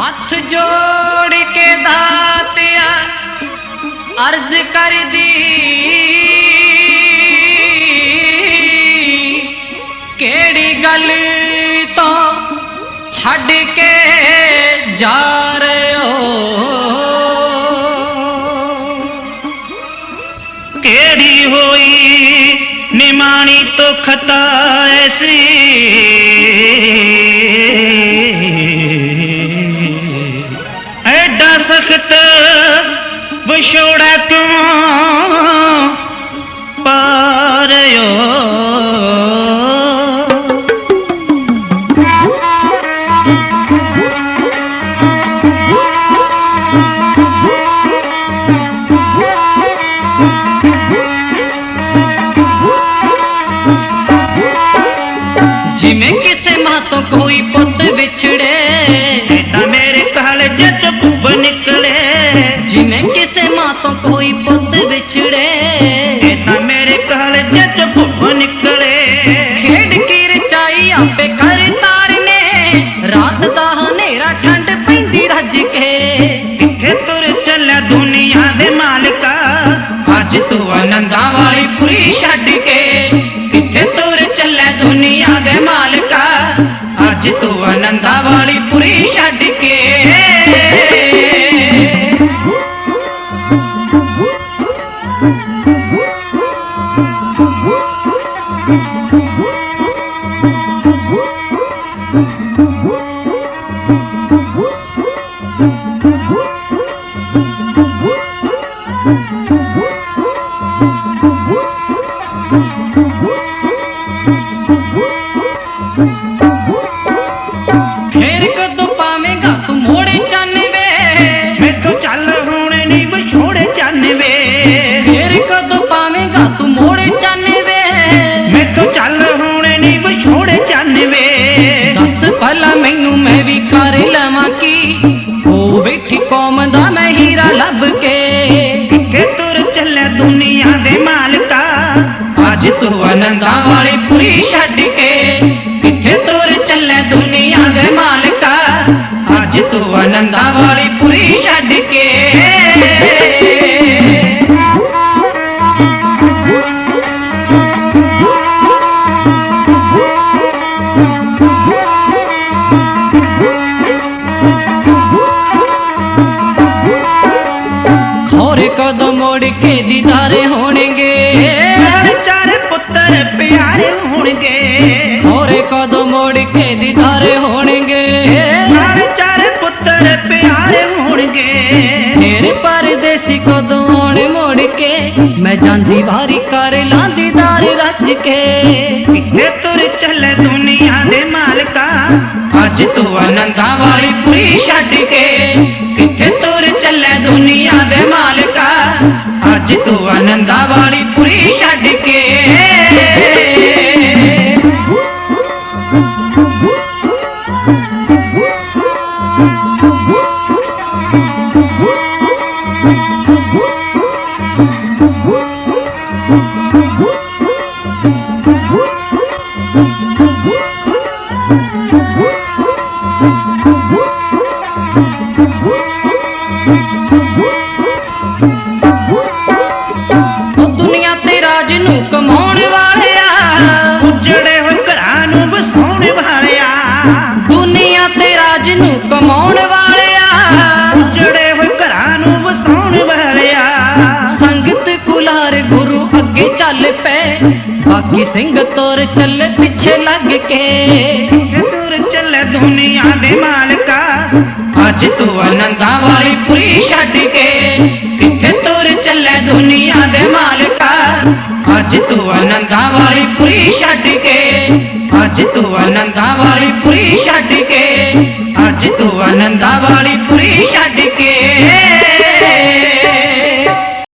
ਹੱਥ ਜੋੜ ਕੇ ਦਾਤਿਆ ਅਰਜ਼ ਕਰਦੀ। ਕਿਹੜੀ ਗੱਲ ਤੋਂ ਛੱਡ ਕੇ ਜਾ ਰਹੇ ਹੋ? ਕਿਹੜੀ ਹੋਈ ਨਿਮਾਣੀ ਤੋਂ ਖਤਾ ਐਸੀ? তখত বসোড়া তুম পারয় जिमें किसे मातों कोई पुत बिछड़े ਕੇ ਕਿੱਥੇ ਤੁਰ ਚੱਲ ਦੁਨੀਆ ਦੇ ਮਾਲਕਾ। ਅੱਜ ਤੂੰ ਆਨੰਦਾਂ ਵਾਲੀ ਪੁਰੀ ਛੱਡ ਕੇ ਕਿੱਥੇ ਤੁਰ ਚੱਲ ਦੁਨੀਆ ਦੇ ਮਾਲਕਾ। ਅੱਜ ਤੂੰ ਆਨੰਦਾਂ ਵਾਲੀ ਪੁਰੀ ਛੱਡ ਕੇ। ਫੇਰ ਭਲਾ ਮੈਨੂੰ ਮੈਂ ਵੀ ਕਰ ਲਵਾਂ ਕੀ? ਉਹ ਬੈਠੀ ਕੌਮ ਦਾ ਮੈਂ ਹੀਰਾ ਲੱਭ ਕੇ। ਕਿੱਥੇ ਤੁਰ ਚੱਲਿਆ ਦੁਨੀਆ ਦੇ ਮਾਲਕਾ? ਅੱਜ ਤੂੰ ਆਨੰਦਾਂ ਵਾਲੀ ਪੁਰੀ ਛੱਡ ਕੇ। ਕਿੱਥੇ ਤੁਰ ਚੱਲੇ ਦੁਨੀਆ ਦੇ ਮਾਲਕਾ? ਅੱਜ ਤੂੰ ਆਨੰਦਾਂ ਵਾਲੀ ਪੁਰੀ ਛੱਡ ਹੋਣਗੇ। ਖੋਰੇ ਕਦੋਂ ਮੋੜ ਕੇ ਦੀਦਾਰੇ ਹੋਣਗੇ? ਚਾਰ ਪੁੱਤਰ ਪਿਆਰੇ ਹੋਣਗੇ। ਤੇਰੇ ਪਰਦੇਸੀ ਕਦੋਂ ਆਉਣ ਮੋੜ ਕੇ? ਮੈਂ ਜਾਂਦੀ ਵਾਰੀ ਕਰ ਲਾਂਦੀ ਦਾਰ ਰੱਜ ਕੇ। ਤੁਰ ਚੱਲੇ ਦੁਨੀਆ ਦੇ ਮਾਲਕਾ। ਅੱਜ ਤੂੰ ਆਨੰਦਾਂ ਵਾਲੀ ਪੁਰੀ ਛੱਡ ਕੇ। ਕਿੱਥੇ ਤੁਰ ਚੱਲੇ ਦੁਨੀਆ ਦੇ ਮਾਲਕਾ? ਅੱਜ ਤੂੰ ਆਨੰਦਾਂ ਵਾਲੀ ਪੁਰੀ ਛੱਡ ਤੇ ਰਾਜ ਨੂੰ ਕਮਾਉਣ ਵਾਲਿਆ। ਉਜੜੇ ਹੋਏ ਘਰਾਂ ਨੂੰ ਵਸਾਉਣ ਵਾਲਿਆ। ਦੁਨੀਆ ਤੇ ਰਾਜ ਨੂੰ ਕਮਾਉਣ ਵਾਲਿਆ। ਉਜੜੇ ਹੋਏ ਘਰਾਂ ਨੂੰ ਵਸਾਉਣ ਵਾਲਿਆ। ਸੰਗਤ ਕੁਲਾਰ ਗੁਰੂ ਅੱਗੇ ਚੱਲ ਪਏ। ਬਾਕੀ ਸਿੰਘ ਤੋਰ ਚੱਲੇ ਪਿੱਛੇ ਲੱਗ ਕੇ। ਤੁਰ ਚੱਲੇ ਦੁਨੀਆ ਦੇ ਮਾਲਕਾ। ਅੱਜ ਤੂੰ ਆਨੰਦਾਂ ਵਾਲੀ ਪੁਰੀ ਛੱਡ ਅੱਜ ਤੂੰ ਆਨੰਦਾਂ ਵਾਲੀ ਪੁਰੀ ਛੱਡ ਕੇ, ਅੱਜ ਤੂੰ ਆਨੰਦਾਂ ਵਾਲੀ ਪੁਰੀ ਛੱਡ ਕੇ, ਅੱਜ ਤੂੰ ਆਨੰਦਾਂ ਵਾਲੀ ਪੁਰੀ ਛੱਡ ਕੇ।